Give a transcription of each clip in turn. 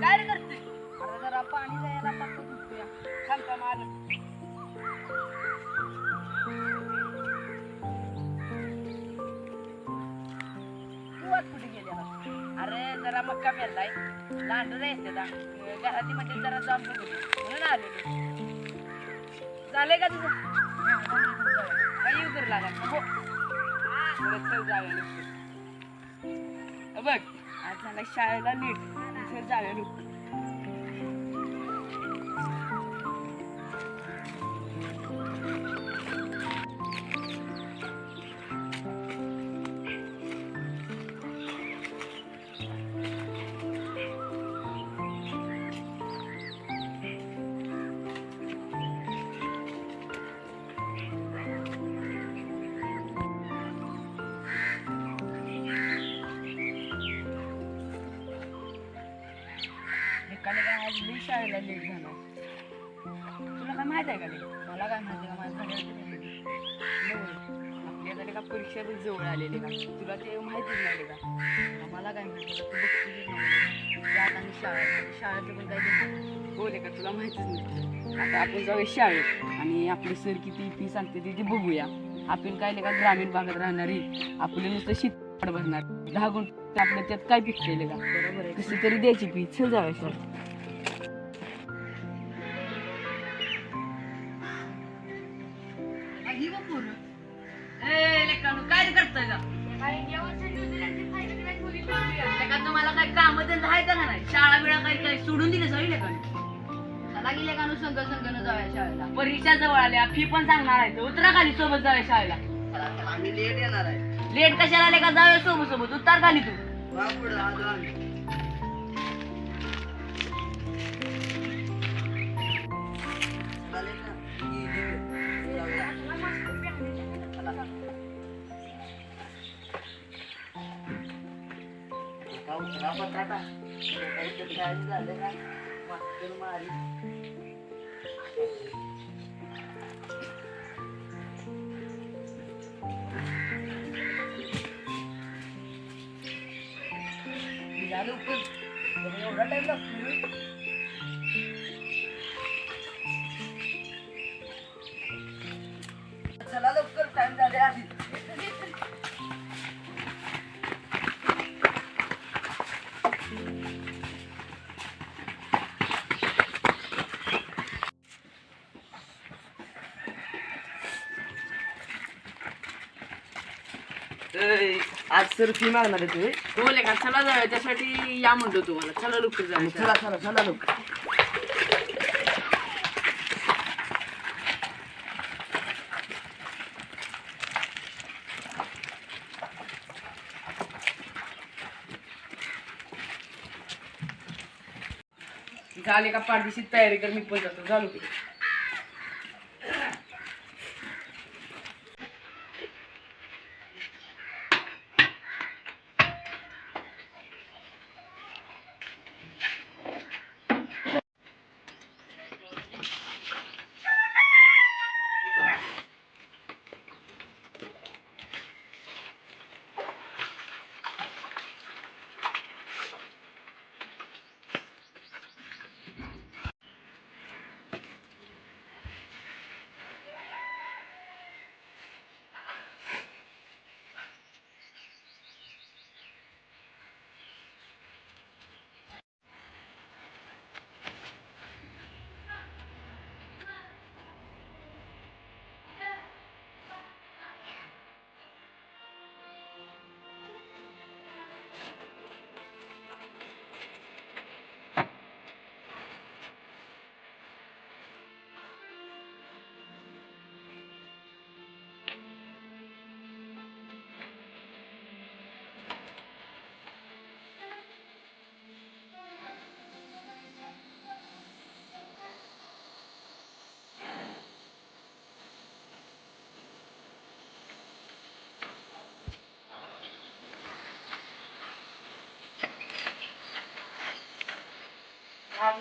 काय रे करते अरे जरा पाणी द्यायला पाठवत होतो या थांब तू आज कुठे गेलेला? अरे जरा मक्का पेरलाय. लांडू येते ना घराती म्हणजे जरा जाम बघू. म्हणून आलेलो. झालंय का तुझं? काही येऊ करू हो. जावे बघ. आज मला शाळेला नीट चल जाऊया शाळेला लेट झाला तुला काय माहीत आहे का रे मला काय माहिती का? माझ्या आपली आता का परीक्षा बी जवळ आलेली का? तुला ते माहितीच नाही का? मला काय माहिती तू ते आता मी शाळेत. शाळेतलं पण देणार बोले का? तुला माहितीच नाही. आता आपण जाऊया शाळेत. आणि आपली सर किती फी सांगते ती बघूया. आपण काय का ग्रामीण भागात राहणारी आपली नुसतं शेत भरणार. दहा गुंठ आपल्या त्यात काय पिकलेलं का? बरोबर कशी तरी द्यायची फी चल जाऊया सर काय करतोय का तुम्हाला काय काम धंदा आहे का नाही? शाळा बिळा काही काही सोडून दिले सगळी चला संघ संघ जाऊया शाळेला. परीक्षा जवळ आल्या फी पण सांगणार आहे उतरा खाली सोबत जाऊया शाळेला. आम्ही लेट येणार आहे. लेट कशाला आले का? जाऊया सोबत सोबत. उतार खाली तू. वा पुढं आलो आम्ही एका उतरा पत्राटा. काहीतरी काय झालं का? मास्तर मारी. निघा लवकर. जरा एवढा टाइम लागतो आज सर फी मागणार आहे तुम्ही बोले का चला जाऊया त्यासाठी या म्हणतो तुम्हाला. चला जाऊया. चला चला चला लवकर झाले का पाठदिशी तयारी कर मी पण जातो. चालू की.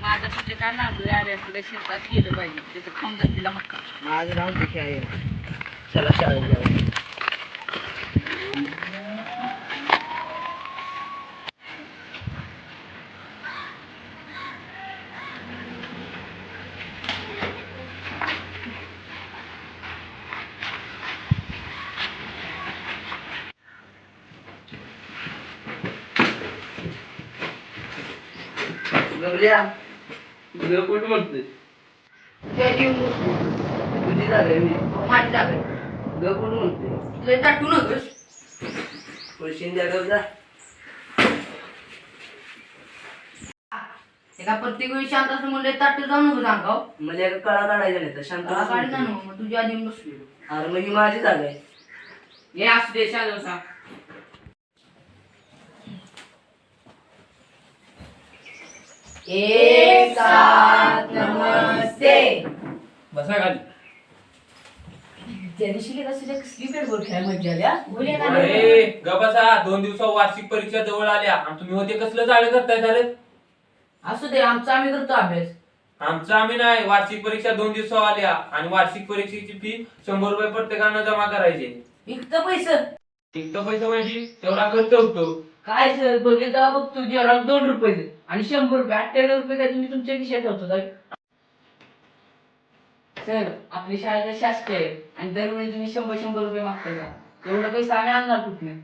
माझं तुझे काय लागलं अरे आपल्या शेतात गेलं पाहिजे त्याचं खाऊन जाईल तिला मक्का माझं राहून ते खेळायला. चला शाळेत जाऊ गवल्या. तुझं कुठं म्हणतोय? तुझी जागा आहे मी माझी जागा आहे. ग कुठं म्हणतोय? तुला टाकू नकोस पैसे द्या गवजा एका प्रत्येक वेळी शांत असं म्हणलं ताट जाऊ नको सांगाव मला एका कळा काढायचा नाही तर शांत बस गाडी ना. मग तुझ्या आधी बसलेलो. अरे मग ही माझी जागा आहे. ये असू दे शांत बसा. एक साथ नमस्ते. बसा खाली. त्या दिवशी कसं कसली पेट बोल खेळायला मजा आल्या बोले अरे ग बसा. दोन दिवसा वार्षिक परीक्षा जवळ आल्या. आणि तुम्ही होते कसलं जाळे करताय झाले? असू दे आमचा आम्ही करतो अभ्यास. आमचं आम्ही नाही. वार्षिक परीक्षा दोन दिवसा आल्या. आणि वार्षिक परीक्षेची फी शंभर रुपये प्रत्येकानं जमा करायचे. इकतं पैसे? तर पैसे म्हणजे तेवढा खर्च होतो. काय सर बघेल तेव्हा बघ तुझी अराउंड दोन रुपये. आणि शंभर रुपये अठ्ठ्याण्णव रुपये काय तुम्ही तुमच्या खिशात ठेवतो? काय सर आपली शाळेचं शासकीय आहे. आणि दरवेळी तुम्ही शंभर शंभर रुपये मागता का? एवढं पैसे आम्ही आणणार कुठनं?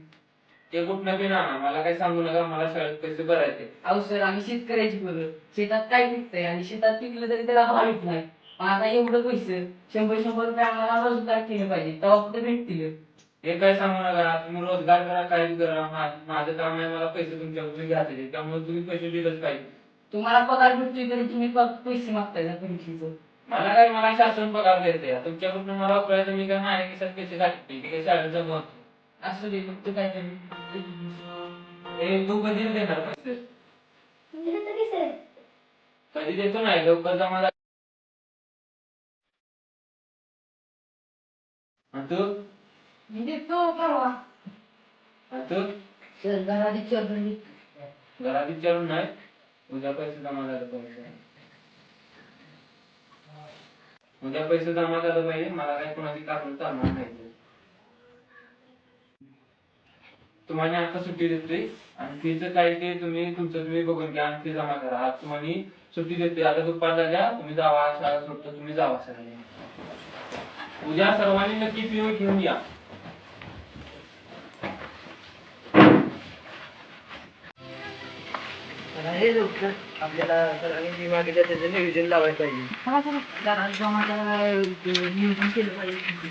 ते कुठनं बी ना मला काही सांगू नका मला शाळेत पैसे भरायचे. अहो सर आम्ही शेतकऱ्याची पोरं. शेतात काय पिकतंय? आणि शेतात पिकलं तरी त्याला भाव येत नाही. पण आता एवढं पैसे शंभर शंभर रुपये आम्हाला रोजगार केले पाहिजे. तेव्हा कुठे भेटतील? हे काय सांगू नका तुम्ही रोजगार करा काही बी करा माझं काम आहे मला पैसे तुमच्याकडून घ्यायचे त्यामुळे तुम्ही पैसे दिलंच पाहिजे. तुम्हाला पगार भेटतोय तरी तुम्ही फक्त पैसे मागताय ना परीक्षेचं मला काय मला शासन पगार देते तुमच्याकडून मला वापरायचं मी काय माझ्या खिशात पैसे घालते ते काही शाळेत जमा होते असू दे फक्त काहीतरी. हे तू कधी देणार पैसे? कधी देतो नाही लवकर जमा झाले. आणि तू मी देतो परवा आणि तू सर घरात विचारून घरात विचारून नाही उद्या पैसे जमा झाले पाहिजे उद्या पैसे जमा झालं पाहिजे मला काही कोणाची कारण चालणार नाही तुम्हाला आता सुट्टी देते आणि फीचं काय ते तुम्ही तुमचं तुम्ही बघून घ्या आणि फी जमा करा आज तुम्हाला सुट्टी देते आता दुपार झाल्या तुम्ही जावा शाळा सुटतो तुम्ही जावा सगळे उद्या सर्वांनी नक्की फी घेऊन या हे लवकर आपल्याला सरांनी जी मागितलं त्याचं नियोजन लावायला पाहिजे. जरा. नियोजन केलं पाहिजे.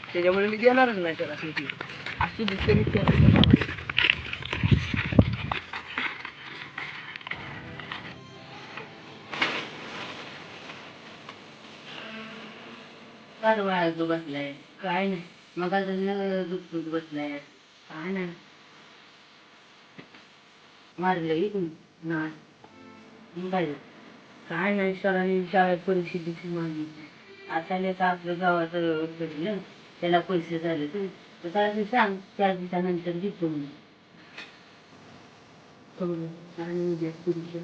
त्याच्यामुळे मी देणारच नाही सरांनी फी असू दे तरी ते काय बसलाय. काय नाही. मग आता दूध दूध बसलाय. काय नाही. मारलं इकडून. नाही काय झालं? काय नाही सरांनी शाळेत परिस्थितीची मागणी. आता लेका आपल्या गावाचं पडलं त्याला पैसे झाले तर सरांनी सांग चार दिवसानंतर देतो म्हणून. आणि उद्या पुढच्या